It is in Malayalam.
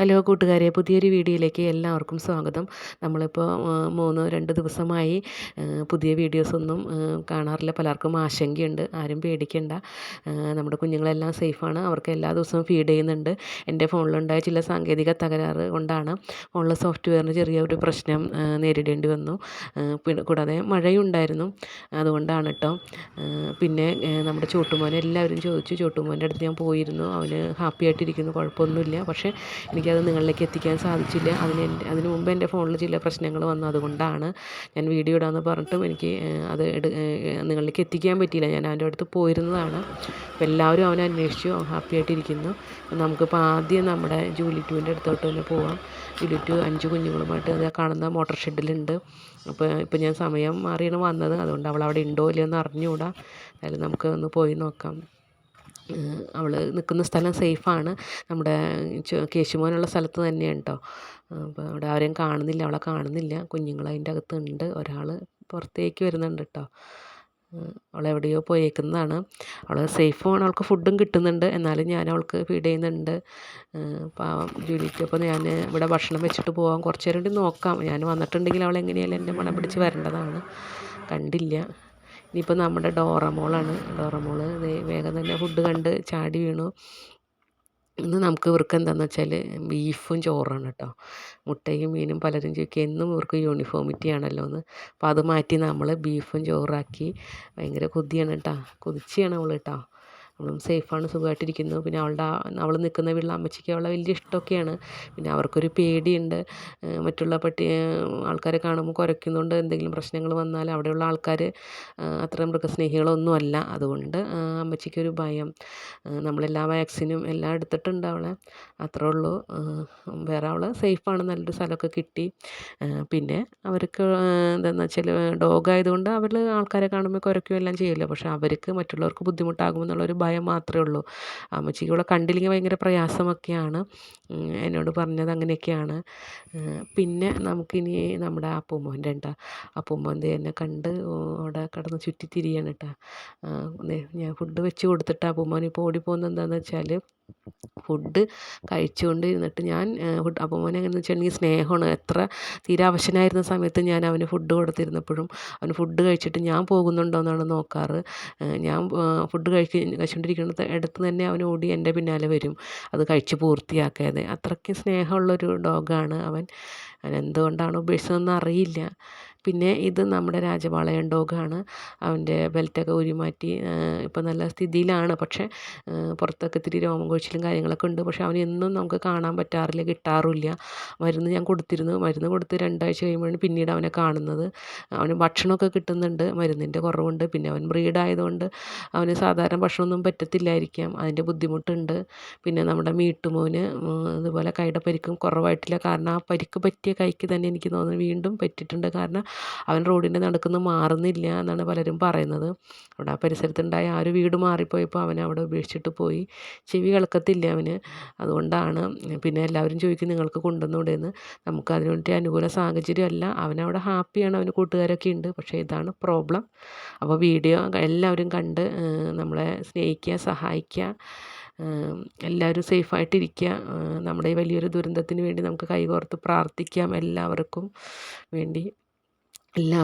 ഹലോ കൂട്ടുകാരെ പുതിയൊരു വീഡിയോയിലേക്ക് എല്ലാവർക്കും സ്വാഗതം. നമ്മളിപ്പോൾ മൂന്ന് രണ്ട് ദിവസമായി പുതിയ വീഡിയോസൊന്നും കാണാറില്ല. പലർക്കും ആശങ്കയുണ്ട് ആരും പേടിക്കണ്ട. നമ്മുടെ കുഞ്ഞുങ്ങളെല്ലാം സേഫാണ്. അവർക്ക് എല്ലാ ദിവസവും ഫീഡ് ചെയ്യുന്നുണ്ട്. എന്റെ ഫോണിലുണ്ടായ ചില സാങ്കേതിക തകരാറ് കൊണ്ടാണ് ഫോണിലെ സോഫ്റ്റ്വെയറിന് ചെറിയൊരു പ്രശ്നം നേരിടേണ്ടി വന്നു. പിന്നെ കൂടാതെ മഴയുണ്ടായിരുന്നു. അതുകൊണ്ടാണ് കേട്ടോ പിന്നെ നമ്മുടെ ചോട്ടുമോനെ എല്ലാവരും ചോദിച്ചു. ചോട്ടുമോന്റെ അടുത്ത് ഞാൻ പോയിരുന്നു. അവന് ഹാപ്പി ആയിട്ടിരിക്കുന്നു. കുഴപ്പമൊന്നുമില്ല. പക്ഷേ എനിക്ക് എനിക്കത് നിങ്ങളിലേക്ക് എത്തിക്കാൻ സാധിച്ചില്ല. അതിന് എന്റെ അതിന് മുമ്പ് എന്റെ ഫോണിൽ ചില പ്രശ്നങ്ങൾ വന്നു. അതുകൊണ്ടാണ് ഞാൻ വീഡിയോ ഇടാമെന്ന് പറഞ്ഞിട്ടും എനിക്ക് അത് നിങ്ങളിലേക്ക് എത്തിക്കാൻ പറ്റിയില്ല. ഞാൻ അവന്റെ അടുത്ത് പോയിരുന്നതാണ്. അപ്പോൾ എല്ലാവരും അവനെ അന്വേഷിച്ചു ഹാപ്പി ആയിട്ടിരിക്കുന്നു. നമുക്കിപ്പോൾ ആദ്യം നമ്മുടെ ജൂലി ടുവിന്റെ അടുത്തോട്ട് തന്നെ പോവാം. ജൂലി ടു അഞ്ച് കുഞ്ഞുങ്ങളുമായിട്ട് അത് കാണുന്ന മോട്ടർ ഷെഡിലുണ്ട്. അപ്പോൾ ഇപ്പോൾ ഞാൻ സമയം മാറിയാണ് വന്നത്. അതുകൊണ്ട് അവൾ അവിടെ ഉണ്ടോ ഇല്ലയോ എന്ന് അറിഞ്ഞുകൂടാ. എന്തായാലും നമുക്ക് ഒന്ന് പോയി നോക്കാം. അവൾ നിൽക്കുന്ന സ്ഥലം സേഫാണ്. നമ്മുടെ കേശുമോനുള്ള സ്ഥലത്ത് തന്നെയാണ് കേട്ടോ അപ്പോൾ അവിടെ ആരെയും കാണുന്നില്ല അവളെ കാണുന്നില്ല. കുഞ്ഞുങ്ങൾ അതിന്റെ അകത്തുണ്ട്. ഒരാൾ പുറത്തേക്ക് വരുന്നുണ്ട് കേട്ടോ അവളെവിടെയോ പോയേക്കുന്നതാണ്. അവൾ സേഫുമാണ് അവൾക്ക് ഫുഡും കിട്ടുന്നുണ്ട്. എന്നാലും ഞാൻ അവൾക്ക് ഫീഡ് ചെയ്യുന്നുണ്ട്. പാവം ജൂലിക്ക്. അപ്പോൾ ഞാൻ ഇവിടെ ഭക്ഷണം വെച്ചിട്ട് പോകാൻ കുറച്ച് നേരം കൂടി നോക്കാം. ഞാൻ വന്നിട്ടുണ്ടെങ്കിൽ അവൾ എങ്ങനെയായാലും എന്റെ മണം പിടിച്ച് വരേണ്ടതാണ്. കണ്ടില്ല. ഇനിയിപ്പോൾ നമ്മുടെ ഡോറമോളാണ്. ഡോറമോൾ വേഗം തന്നെ ഫുഡ് കണ്ട് ചാടി വീണു. ഇന്ന് നമുക്ക് ഇവർക്ക് എന്താണെന്ന് വെച്ചാൽ ബീഫും ചോറാണ് കേട്ടോ. മുട്ടയും മീനും പലരും ചോദിക്കും എന്നും ഇവർക്ക് യൂണിഫോമിറ്റി ആണല്ലോ എന്ന്. അപ്പോൾ അത് മാറ്റി നമ്മൾ ബീഫും ചോറാക്കി ഭയങ്കര കൊതിയാണ് കേട്ടോ. കൊതിച്ചാണ് അവൾ കേട്ടോ. അവളും സേഫാണ് സുഖമായിട്ടിരിക്കുന്നു പിന്നെ അവളുടെ അവൾ നിൽക്കുന്ന വീട്ടിൽ അമ്മച്ചിക്ക് അവളെ വലിയ ഇഷ്ടമൊക്കെയാണ്. പിന്നെ അവർക്കൊരു പേടിയുണ്ട്. മറ്റുള്ള പട്ടി ആൾക്കാരെ കാണുമ്പോൾ കുരയ്ക്കുന്നതുകൊണ്ട് എന്തെങ്കിലും പ്രശ്നങ്ങൾ വന്നാൽ അവിടെയുള്ള ആൾക്കാർ അത്ര മൃഗസ്നേഹികളൊന്നും അല്ല അതുകൊണ്ട് അമ്മച്ചിക്കൊരു ഭയം. നമ്മളെല്ലാ വാക്സിനും എല്ലാം എടുത്തിട്ടുണ്ട് അവളെ. അത്രേ ഉള്ളൂ. വേറെ അവൾ സേഫാണ്. നല്ലൊരു സ്ഥലമൊക്കെ കിട്ടി. പിന്നെ അവർക്ക് എന്താണെന്ന് വെച്ചാൽ ഡോഗ് ആയതുകൊണ്ട് അവർ ആൾക്കാരെ കാണുമ്പോൾ കുരയ്ക്കുകയും എല്ലാം ചെയ്യില്ല. പക്ഷേ അവർക്ക് മറ്റുള്ളവർക്ക് ബുദ്ധിമുട്ടാകുമെന്നുള്ളൊരു ഭയം മാത്രമേ ഉള്ളൂ. അമ്മച്ചിക്ക് ഇവിടെ കണ്ടില്ലെങ്കിൽ ഭയങ്കര പ്രയാസമൊക്കെയാണ്. എന്നോട് പറഞ്ഞത് അങ്ങനെയൊക്കെയാണ്. പിന്നെ നമുക്കിനി നമ്മുടെ അപ്പൂമ്മോന്റെ ഉണ്ടാ അപ്പൂമ്മോന്റെ എന്നെ കണ്ട് അവിടെ കിടന്ന് ചുറ്റിത്തിരിയാണ് കേട്ടോ. ഞാൻ ഫുഡ് വെച്ച് കൊടുത്തിട്ട് അപ്പൂമ്മോൻ ഇപ്പോൾ ഓടിപ്പോകുന്നത് എന്താണെന്ന് വെച്ചാൽ ഫുഡ് കഴിച്ചുകൊണ്ട് ഇരുന്നിട്ട് ഞാൻ ഫുഡ് അപ്പോൾ മോനെ എങ്ങനെയെന്ന് വെച്ചിട്ടുണ്ടെങ്കിൽ സ്നേഹമാണ്. എത്ര തീരെ അവശനായിരുന്ന സമയത്ത് ഞാൻ അവന് ഫുഡ് കൊടുത്തിരുന്നപ്പോഴും അവന് ഫുഡ് കഴിച്ചിട്ട് ഞാൻ പോകുന്നുണ്ടോ എന്നാണ് നോക്കാറ്. ഞാൻ ഫുഡ് കഴിച്ച് കഴിച്ചുകൊണ്ടിരിക്കുന്ന ഇടത്ത് തന്നെ അവൻ ഓടി എന്റെ പിന്നാലെ വരും. അത് കഴിച്ച് പൂർത്തിയാക്കാതെ. അത്രയ്ക്ക് സ്നേഹമുള്ളൊരു ഡോഗാണ് അവൻ. അവൻ എന്തുകൊണ്ടാണ് ഉപേക്ഷിച്ചതെന്ന് അറിയില്ല പിന്നെ ഇത് നമ്മുടെ രാജപാളയൻ ഡോഗാണ്. അവന്റെ ബെൽറ്റൊക്കെ ഊരി മാറ്റി ഇപ്പം നല്ല സ്ഥിതിയിലാണ്. പക്ഷേ പുറത്തൊക്കെ ഇത്തിരി രോമം കൊഴിച്ചിലും കാര്യങ്ങളൊക്കെ ഉണ്ട്. പക്ഷേ അവനെ എന്നും നമുക്ക് കാണാൻ പറ്റാറില്ല കിട്ടാറുമില്ല മരുന്ന് ഞാൻ കൊടുത്തിരുന്നു. മരുന്ന് കൊടുത്ത് രണ്ടാഴ്ച കഴിയുമ്പോഴാണ് പിന്നീട് അവനെ കാണുന്നത്. അവന് ഭക്ഷണമൊക്കെ കിട്ടുന്നുണ്ട്. മരുന്നിന്റെ കുറവുണ്ട്. പിന്നെ അവൻ ബ്രീഡായതുകൊണ്ട് അവന് സാധാരണ ഭക്ഷണമൊന്നും പറ്റത്തില്ലായിരിക്കാം. അതിന്റെ ബുദ്ധിമുട്ടുണ്ട്. പിന്നെ നമ്മുടെ മീട്ടുമോന് അതുപോലെ കൈയുടെ പരിക്കും കുറവായിട്ടില്ല. കാരണം ആ പരിക്ക് പറ്റിയ കൈക്ക് തന്നെ എനിക്ക് തോന്നുന്നു വീണ്ടും പറ്റിയിട്ടുണ്ട്. കാരണം അവൻ റോഡിന്റെ നടക്കുന്ന മാറുന്നില്ല എന്നാണ് പലരും പറയുന്നത്. അവിടെ ആ പരിസരത്തുണ്ടായ ആ ഒരു വീട് മാറിപ്പോയപ്പോൾ അവൻ അവിടെ ഉപേക്ഷിച്ചിട്ട് പോയി. ചെവി കേൾക്കത്തില്ല അവന്. അതുകൊണ്ടാണ് പിന്നെ എല്ലാവരും ചോദിക്കും നിങ്ങൾക്ക് കൊണ്ടുവന്നൂടെ എന്ന് നമുക്ക് അതിന് വേണ്ടി അനുകൂല സാഹചര്യമല്ല. അവനവിടെ ഹാപ്പിയാണ്. അവന് കൂട്ടുകാരൊക്കെ ഉണ്ട്. പക്ഷേ ഇതാണ് പ്രോബ്ലം. അപ്പോൾ വീഡിയോ എല്ലാവരും കണ്ട് നമ്മളെ സ്നേഹിക്കുക സഹായിക്കുക എല്ലാവരും സേഫായിട്ടിരിക്കുക. നമ്മുടെ ഈ വലിയൊരു ദുരന്തത്തിന് വേണ്ടി നമുക്ക് കൈകോർത്ത് പ്രാർത്ഥിക്കാം എല്ലാവർക്കും വേണ്ടി. എല്ലാവരും